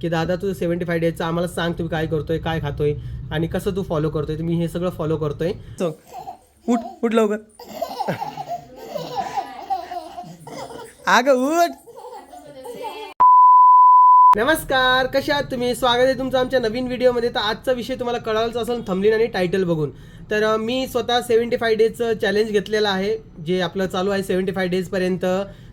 की दादा तू seventy five डेजचा आम्हाला सांग तुम्ही काय करतोय काय खातोय आणि कसं तू फॉलो करतोय. मी हे सगळं फॉलो करतोय. उठ उठ लवकर. अगं उठ. नमस्कार कशा आहात तुम्ही? स्वागत आहे तुमचं आमच्या नवीन व्हिडिओमध्ये. तर आजचा विषय तुम्हाला कळालाच असेल थंबलीन आणि टायटल बघून. तर मी स्वतः सेव्हन्टी फाय डेजचं चॅलेंज घेतलेलं आहे जे आपलं चालू आहे सेव्हन्टी फाय डेजपर्यंत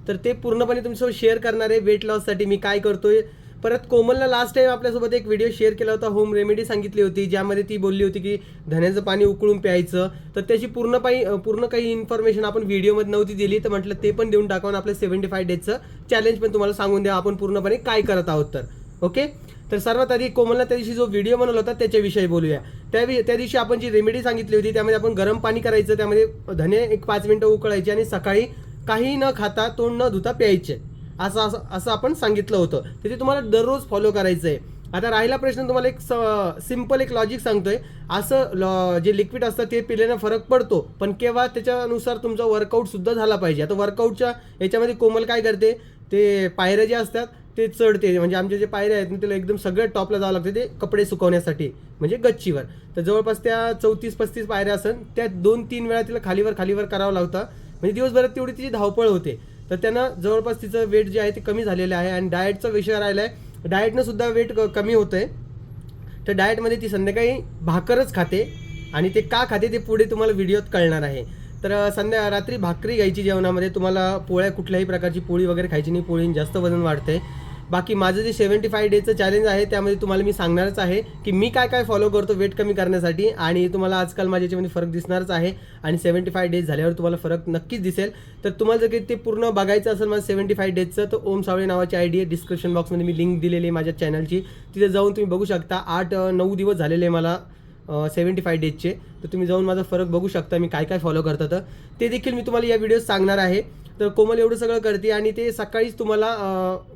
तर ते पूर्णपणे तुमच्यासोबत शेअर करणार आहे. वेट लॉससाठी मी काय करतोय परत कोमलला लास्ट टाइम आपल्यासोबत एक व्हिडिओ शेअर केला होता होम रेमेडी सांगितली होती ज्यामध्ये ती बोलली होती की धण्याचं पाणी उकळून प्यायचं. तर त्याची पूर्ण पाई पूर्ण काही इन्फॉर्मेशन आपण व्हिडिओमध्ये नव्हती दिली तर म्हटलं ते पण देऊन टाकावून आपलं सेव्हन्टी फाय डेजचं चॅलेंज पण तुम्हाला सांगून द्या आपण पूर्णपणे काय करत आहोत तर. ओके तर सर्वात आधी कोमलला त्या दिवशी जो व्हिडिओ बनवला होता त्याच्याविषयी बोलूया. त्या त्या दिवशी आपण जी रेमेडी सांगितली होती त्यामध्ये आपण गरम पाणी करायचं त्यामध्ये धने एक पाच मिनिटं उकळायचे आणि सकाळी काही न खाता तोंड न धुता प्यायचे. असं असं असं आपण सांगितलं होतं. तर ते तुम्हाला दररोज फॉलो करायचं आहे आता राहिला प्रश्न तुम्हाला एक सिंपल एक लॉजिक सांगतोय. असं लॉ जे लिक्विड असतं ते पिल्यानं फरक पडतो पण केव्हा त्याच्यानुसार तुमचा वर्कआउट सुद्धा झाला पाहिजे. आता वर्कआउटच्या याच्यामध्ये कोमल काय करते? ते पायऱ्या जे असतात ते चढते. म्हणजे आमचे जे पायऱ्या आहेत ना त्याला एकदम सगळ्यात टॉपला जावं लागते ते कपडे सुकवण्यासाठी म्हणजे गच्चीवर. तर जवळपास त्या चौतीस पस्तीस पायऱ्या असन त्या दोन तीन वेळा तिला खालीवर खालीवर करावं लागतं. म्हणजे दिवसभरात तेवढी तिची धावपळ होते. तर त्यानं जवळपास तिचं वेट जे आहे ते कमी झालेलं आहे. आणि डाएटचा विषय राहिला आहे डाएटनं सुद्धा वेट कमी होतं आहे तर डाएटमध्ये ती संध्याकाळी भाकरच खाते. आणि ते का खाते ते पुढे तुम्हाला व्हिडिओत कळणार आहे. तर संध्या रात्री भाकरी घ्यायची जेवणामध्ये तुम्हाला पोळ्या कुठल्याही प्रकारची पोळी वगैरे खायची नाही. पोळीने जास्त वजन वाढते बाकी माझं जे सेव्हन्टी फाय डेचं चॅलेंज आहे त्यामध्ये तुम्हाला मी सांगणारच आहे की मी काय काय फॉलो करतो वेट कमी करण्यासाठी आणि तुम्हाला आजकाल माझ्या याच्यामध्ये फरक दिसणारच आहे आणि सेव्हन्टी फाय डेज झाल्यावर तुम्हाला फरक नक्कीच दिसेल. तर तुम्हाला जर काही ते पूर्ण बघायचं असेल माझं सेव्हन्टी फाय डेजचं तर ओम सावळे नावाची आय डी आहे डिस्क्रिप्शन बॉक्समध्ये मी लिंक दिलेली आहे माझ्या चॅनलची तिथे जाऊन तुम्ही बघू शकता. आठ नऊ दिवस झालेले आहे मला सेव्हन्टी फाय डेजचे. तर तुम्ही जाऊन माझा फरक बघू शकता मी काय काय फॉलो करतं तर ते देखील मी तुम्हाला या व्हिडिओ सांगणार आहे. तर कोमल एवढं सगळं करते आणि ते सकाळीच तुम्हाला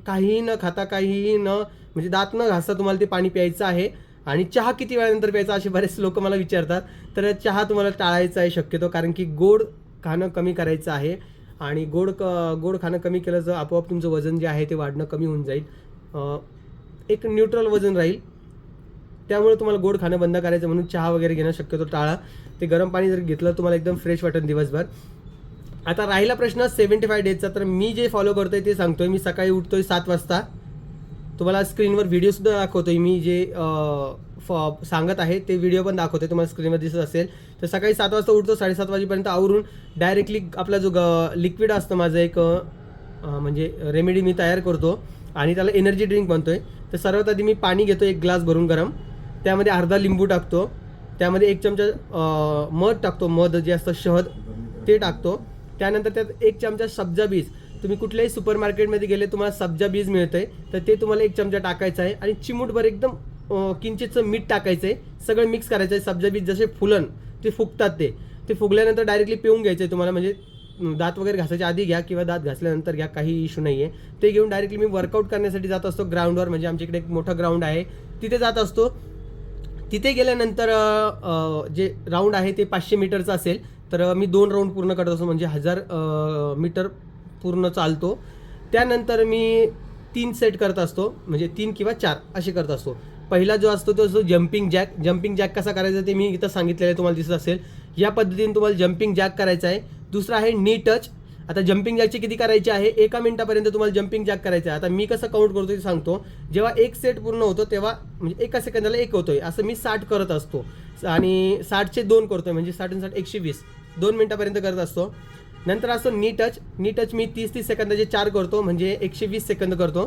काहीही न खाता काहीही न म्हणजे दात न घासता तुम्हाला ते पाणी प्यायचं आहे. आणि चहा किती वेळानंतर प्यायचा असे बरेच लोक मला विचारतात. तर चहा तुम्हाला टाळायचा आहे शक्यतो कारण की गोड खाणं कमी करायचं आहे. आणि गोड क गोड खाणं कमी केलं तर आपोआप तुमचं वजन जे आहे ते वाढणं कमी होऊन जाईल. एक न्यूट्रल वजन राहील. त्यामुळे तुम्हाला गोड खाणं बंद करायचं म्हणून चहा वगैरे घेणं शक्यतो टाळा. ते गरम पाणी जर घेतलं तुम्हाला एकदम फ्रेश वाटेल दिवसभर. आता राहिला प्रश्न सेव्हन्टी फाय डेजचा तर मी जे फॉलो करतोय ते सांगतोय. मी सकाळी उठतोय सात वाजता. तुम्हाला स्क्रीनवर व्हिडिओसुद्धा दाखवतोय मी जे फ- सांगत आहे ते व्हिडिओ पण दाखवतोय. तुम्हाला स्क्रीनवर दिसत असेल. तर सकाळी सात वाजता उठतो साडेसात वाजेपर्यंत आवरून डायरेक्टली आपला जो लिक्विड असतं माझं एक म्हणजे रेमेडी मी तयार करतो. आणि त्याला एनर्जी ड्रिंक बनतोय तर सर्वात आधी मी पाणी घेतो एक ग्लास भरून गरम. त्यामध्ये अर्धा लिंबू टाकतो. त्यामध्ये एक चमचा मध टाकतो. मध जे असतं शहद ते टाकतो. त्यानंतर त्यात एक चमचा सब्जा बीज. तुम्ही कुठल्याही सुपर मार्केटमध्ये गेले तुम्हाला सब्जा बीज मिळतं आहे तर ते तुम्हाला एक चमचा टाकायचं आहे आणि चिमूटभर एकदम किंचितचं मीठ टाकायचं आहे सगळं मिक्स करायचं आहे सब्जा बीज जसे फुलन ते फुगतात ते. ते फुगल्यानंतर डायरेक्टली पिऊन घ्यायचं आहे तुम्हाला. म्हणजे दात वगैरे घासायच्या आधी घ्या किंवा दात घासल्यानंतर घ्या काही इशू नाही आहे ते घेऊन डायरेक्टली मी वर्कआउट करण्यासाठी जात असतो ग्राउंडवर म्हणजे आमच्या इकडे एक मोठं ग्राउंड आहे. तिथे जात असतो. तिथे गेल्यानंतर जे राऊंड आहे ते पाचशे मीटरचं असेल. तर मी दोन राऊंड पूर्ण करत असतो. म्हणजे हजार मीटर पूर्ण चालतो. त्यानंतर मी तीन सेट करत असतो. म्हणजे तीन किंवा चार असे करत असतो. पहिला जो असतो तो असतो जम्पिंग जॅक जम्पिंग जॅक कसा करायचा ते मी इथं सांगितलेलं आहे तुम्हाला दिसत असेल. या पद्धतीने तुम्हाला जम्पिंग जॅक करायचा आहे. दुसरा आहे नी टच आता जम्पिंग जॅकची किती करायची आहे? एका मिनिटापर्यंत तुम्हाला जम्पिंग जॅक करायचं आहे आता मी कसं काउंट करतो ते सांगतो. जेव्हा एक सेट पूर्ण होतो तेव्हा म्हणजे एका सेकंदाला एक होतोय. असं मी साठ करत असतो. आणि साठचे दोन करतोय म्हणजे साठ आणि साठ एकशे वीस. दोन मिनिटापर्यंत करत असतो. नंतर असतो नी टच नी टच मी तीस तीस सेकंदाचे चार करतो म्हणजे एकशे वीस सेकंद करतो.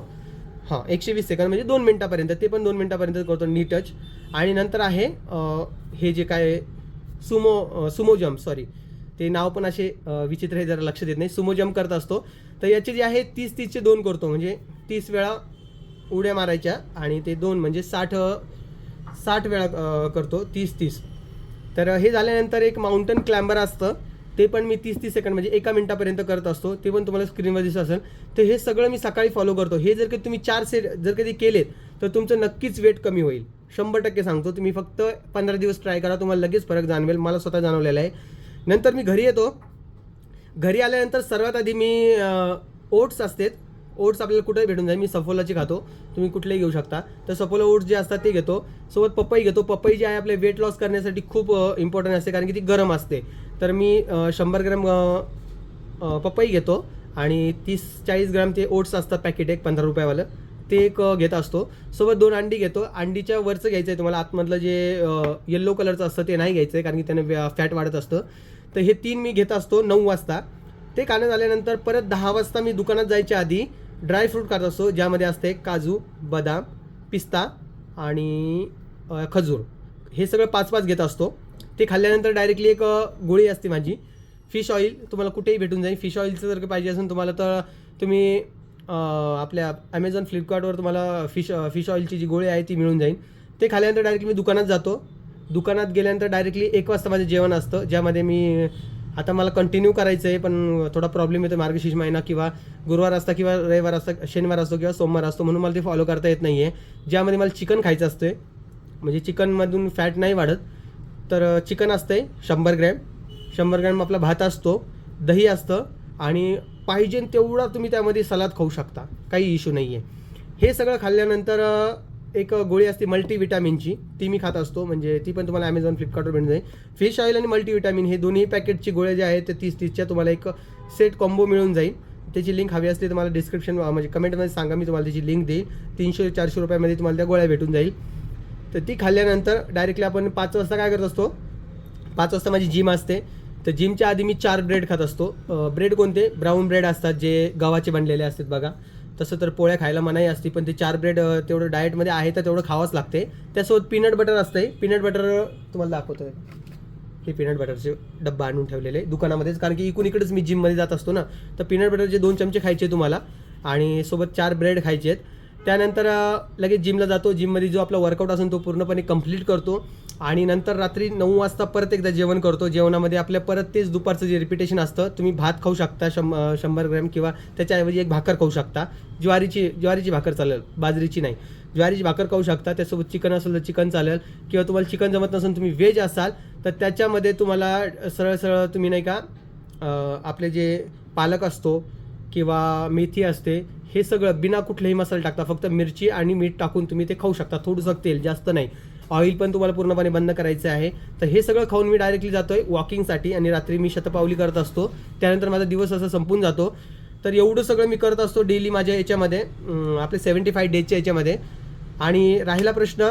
हां एकशे वीस सेकंद म्हणजे दोन मिनटापर्यंत. ते पण दोन मिनटापर्यंत करतो नी टच आणि नंतर आहे हे जे काय सुमो सुमो जम्प सॉरी ते नाव पण असे विचित्र हे जरा लक्ष देत नाही. सुमो जम्प करत असतो. तर याचे जे आहे तीस तीसचे दोन करतो. म्हणजे तीस वेळा उड्या मारायच्या आणि ते दोन म्हणजे साठ साठ वेळा करतो. तीस तीस. तर हे झाल्यानंतर एक माउंटन क्लाइंबर असतं. ते पण मी तीस तीस सेकंड म्हणजे एका मिनिटापर्यंत करत असतो. ते पण तुम्हाला स्क्रीनवर दिसत असेल. तर हे सगळं मी सकाळी फॉलो करतो. हे जर कधी तुम्ही चार सेट जर कधी केलेत तर तुमचं नक्कीच वेट कमी होईल. शंभर टक्के सांगतो. तुम्ही फक्त पंधरा दिवस ट्राय करा. तुम्हाला लगेच फरक जाणवेल. मला स्वतः जाणवलेला आहे. नंतर मी घरी येतो. घरी आल्यानंतर सर्वात आधी मी ओट्स असतात. ओट्स आपल्याला कुठे भेटून जाईल. मी सफोलाची खातो. तुम्ही कुठलेही घेऊ शकता. तर सफोला ओट्स जे असतात ते घेतो. सोबत पपई घेतो. पपई जी आहे आपले वेट लॉस करण्यासाठी खूप इम्पॉर्टंट असते. कारण की ती गरम असते. तर मी शंभर ग्रॅम पपई घेतो. आणि तीस चाळीस ग्राम ते ओट्स असतात पॅकेट एक पंधरा रुपयावालं. ते एक घेत असतो. सोबत दोन अंडी घेतो. अंडीच्या वरचं घ्यायचं आहे तुम्हाला आतमधलं जे येल्लो कलरचं असतं ते नाही घ्यायचं आहे कारण की त्याने फॅट वाढत असतं. तर हे तीन मी घेत असतो नऊ वाजता. ते खाणं झाल्यानंतर परत दहा वाजता मी दुकानात जायच्या आधी ड्रायफ्रूट खात असतो ज्यामध्ये असते काजू बदाम पिस्ता आणि खजूर. हे सगळं पाच पाच घेत असतो. ते खाल्ल्यानंतर डायरेक्टली एक गोळी असते माझी. फिश ऑइल तुम्हाला कुठेही भेटून जाईल. फिश ऑइलचं जर का पाहिजे असेल तुम्हाला तर तुम्ही आपल्या ॲमेझॉन फ्लिपकार्टवर तुम्हाला फिश फिश ऑइलची जी गोळी आहे ती मिळून जाईल. ते खाल्ल्यानंतर डायरेक्टली मी दुकानात जातो. दुकानात गेल्यानंतर डायरेक्टली एक वाजता माझं जेवण असतं. ज्यामध्ये मी आता मला कंटिन्यू करायचं आहे पण थोडा प्रॉब्लेम येतो मार्गशीर्ष महिना किंवा गुरुवार असता किंवा रविवार असता शनिवार असतो किंवा सोमवार असतो म्हणून मला ते फॉलो करता येत नाही आहे ज्यामध्ये मला चिकन खायचं असतं आहे म्हणजे चिकनमधून फॅट नाही वाढत. तर चिकन असतंय शंभर ग्रॅम शंभर ग्रॅम आपला भात असतो. दही असतं. आणि पाहिजे तेवढा तुम्ही त्यामध्ये सलाद खाऊ शकता. काही इश्यू नाही आहे हे सगळं खाल्ल्यानंतर एक गोळी असते मल्टीविटॅमिनची ती मी खात असतो. म्हणजे ती पण तुम्हाला ॲमेझॉन फ्लिपकार्टवर मिळून जाईल. फिश ऑइल आणि मल्टीविटॅमिन हे दोन्ही पॅकेटची गोळ्या जे आहेत ते तीस तीसच्या तुम्हाला एक सेट कॉम्बो मिळून जाईल. त्याची लिंक हवी असली तुम्हाला डिस्क्रिप्शन म्हणजे कमेंटमध्ये सांगा. मी तुम्हाला त्याची लिंक देईल. तीनशे चारशे रुपयामध्ये तुम्हाला त्या गोळ्या भेटून जाईल. तर ती खाल्ल्यानंतर डायरेक्टली आपण पाच वाजता काय करत असतो? पाच वाजता माझी जिम असते. तर जिमच्या आधी मी चार ब्रेड खात असतो. ब्रेड कोणते? ब्राऊन ब्रेड असतात जे गव्हाचे बनलेले असतात बघा. तसं तर पोळ्या खायला मनाई असते पण ते चार ब्रेड तेवढं डाएटमध्ये आहे तर तेवढं खावंच लागते. त्यासोबत पीनट बटर असते पीनट बटर तुम्हाला दाखवतोय. हे पीनट बटरचे डब्बा आणून ठेवलेले दुकानामध्येच. कारण की इकून इकडेच मी जिममध्ये जात असतो ना. तर पीनट बटरचे दोन चमचे खायचे तुम्हाला. आणि सोबत चार ब्रेड खायचे आहेत. त्यानंतर लगेच जिमला जातो. जिममध्ये जो आपला वर्कआउट असेल तो पूर्णपणे कंप्लीट करतो. आणि नंतर रात्री नऊ वाजता परत एकदा जेवण करतो. जेवणामध्ये आपल्या परत तेच दुपारचं जे रिपिटेशन असतं तुम्ही भात खाऊ शकता शं शंभर ग्रॅम किंवा त्याच्याऐवजी एक भाकर खाऊ शकता. ज्वारीची ज्वारीची भाकर चालेल बाजरीची नाही. ज्वारीची भाकर खाऊ शकता त्यासोबत चिकन असेल तर चिकन चालेल. किंवा तुम्हाला चिकन जमत नसेल तुम्ही व्हेज असाल तर त्याच्यामध्ये तुम्हाला सरळ सरळ तुम्ही नाही का आपले जे पालक असतो किंवा मेथी असते हे सगळं बिना कुठलेही मसाले टाकता. फक्त मिरची आणि मीठ टाकून तुम्ही ते खाऊ शकता. थोडंसं तेल जास्त नाही. ऑइल पण तुम्हाला पूर्णपणे बंद करायचं आहे. तर हे सगळं खाऊन मी डायरेक्टली जातोय वॉकिंगसाठी आणि रात्री मी शतपावली करत असतो. त्यानंतर माझा दिवस असा संपून जातो. तर एवढं सगळं मी करत असतो डेली माझ्या याच्यामध्ये आपले सेवन्टी फाय डेजच्या याच्यामध्ये. आणि राहिला प्रश्न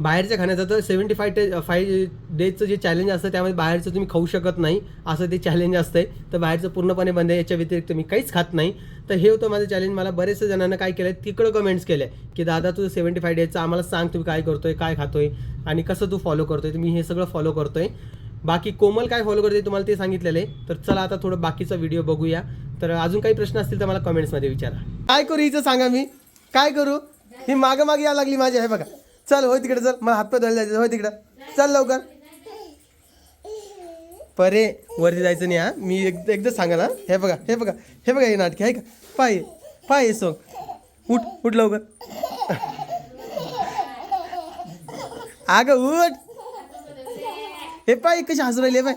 बाहेरच्या खाण्याचं तर सेवन्टी फाय टे फाय डेजचं जे चॅलेंज असतं त्यामध्ये बाहेरचं तुम्ही खाऊ शकत नाही असं ते चॅलेंज असतं आहे तर बाहेरचं पूर्णपणे बंद आहे याच्या व्यतिरिक्त मी काहीच खात नाही. तर हे होतं माझं चॅलेंज मला बरेचसे जणांना काय केलं तिकडं कमेंट्स केले की दादा तू सेवन्टी फाय डेजचं आम्हाला सांग तुम्ही काय करतोय काय खातोय आणि कसं तू फॉलो करतोय. तुम्ही हे सगळं फॉलो करतोय. बाकी कोमल काय फॉलो करते तुम्हाला ते सांगितलेलं आहे. तर चला आता थोडं बाकीचा व्हिडिओ बघूया. तर अजून काही प्रश्न असतील तर मला कमेंट्समध्ये विचारा. काय करू हिचं सांगा मी? काय करू? ही मागं मागे यायला लागली माझी आहे बघा. चल होय तिकडे चल. मला हातपाय धुवायला जायचं. होय तिकडं. चल लवकर. परे वरती जायचं नाही हा? मी एक एकदा सांगा ना हे बघा हे बघा हे बघा हे नाटके आहे का? पाय पाय सोंग. उठ उठ लवकर. अगं उठ. हे पाय कशी हसू राहिली हे पाय.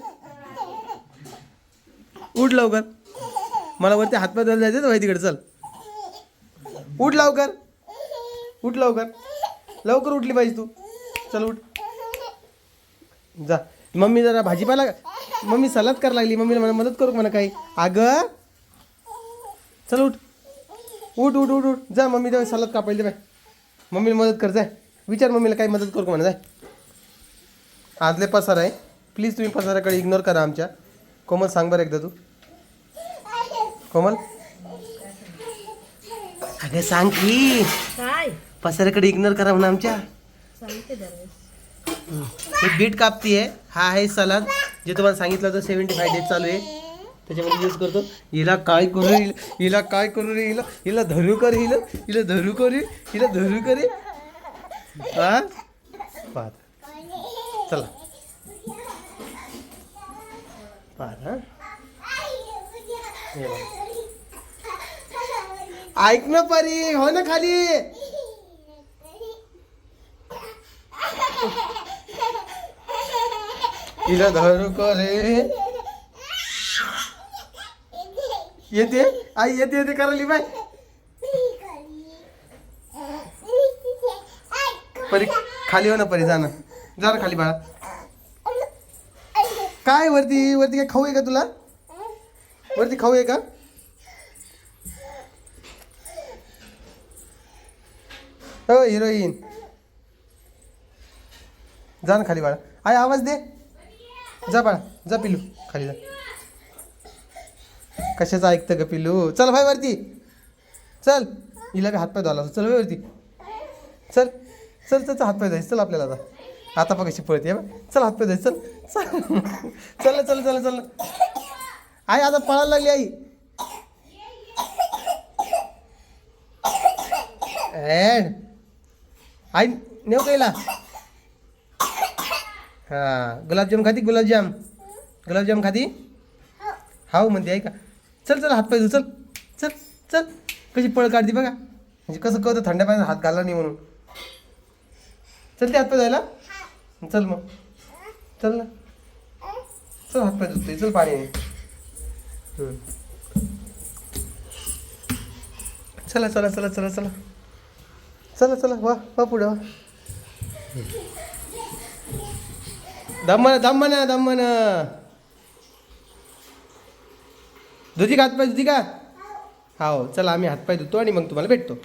उठ लवकर. मला वरती हातपाय धुवायला जायचं होय तिकडे. चल. उठ लवकर. उठ लवकर. लवकर उठली पाहिजे तू. चल उठ. जा. मम्मी जरा भाजीपाला मम्मी सलाद करायला लागली. मम्मीला मला मदत करू म्हणा काही? अगं. चल उठ. उठ उठ उठ उठ. जा मम्मी जाऊ सलाद कापायला बाय मम्मीला मदत कर जाय विचार मम्मीला काही मदत करू म्हणा जाय आजले पसार आहे. प्लीज तुम्ही पसाराकडे इग्नोर करा आमच्या. कोमल सांग बरं एकदा तू. कोमल? अगं सांग की. काय? पसाऱ्याकडे इग्नोर करा म्हणा आमच्या. हे. बीट कापती आहे हा आहे सलाद जे तुम्हाला सांगितलं होतं सेव्हन्टी फाय डेज चालू आहे. त्याच्यामध्ये यूज करतो. हिला काय करू हिला- काय करू रे? हिला हिला धरू कर हिला हिला धरू कर हिला धरू करे. हा पाहत चला. पाहत हा. ऐक ना परी हो ना खाली. तिला धरू करे। रे येते? आई येते येते करायली बाय. परी खाली हो ना परी जा ना. जा ना खाली बाळा. काय वरती वरती काय खाऊ आहे का तुला? वरती खाऊ आहे का? हो हिरोईन. जा ना खाली बाळा. आई आवाज दे. जा बाळा जा पिलू खाली जा. कशाचं ऐकतं ग पिलू? चल भाई वरती. चल. हिला बी हातपाय धुवायला चल भाई वरती. चल. चल चल हातपाय जायचं चल आपल्याला आता. आता बघ कशी पळते चल हातपाय धुवायचे. चल. चल. चल चल चल चल. आई आता पळायला लागली आई. ॲड आई नेऊ कायला हां. गुलाबजाम खाती गुलाबजाम? गुलाबजाम खाती? हाव म्हणते ऐका. चल चल हातपाय धु चल. चल चल. कशी पळ काढते बघा. म्हणजे कसं कळतं थंड्या पाण्यात हात घालला नाही म्हणून. चल ते हातपाय जायला चल मग. चल ना. चल हातपाय धुतोय. चल पाणी चला चला चला चला चला. चला चला. वा वा पुढे वा. दमन दमन दमन धुती का हातपाय धुती का हो चला आम्ही हातपाय धुतो आणि मग तुम्हाला भेटतो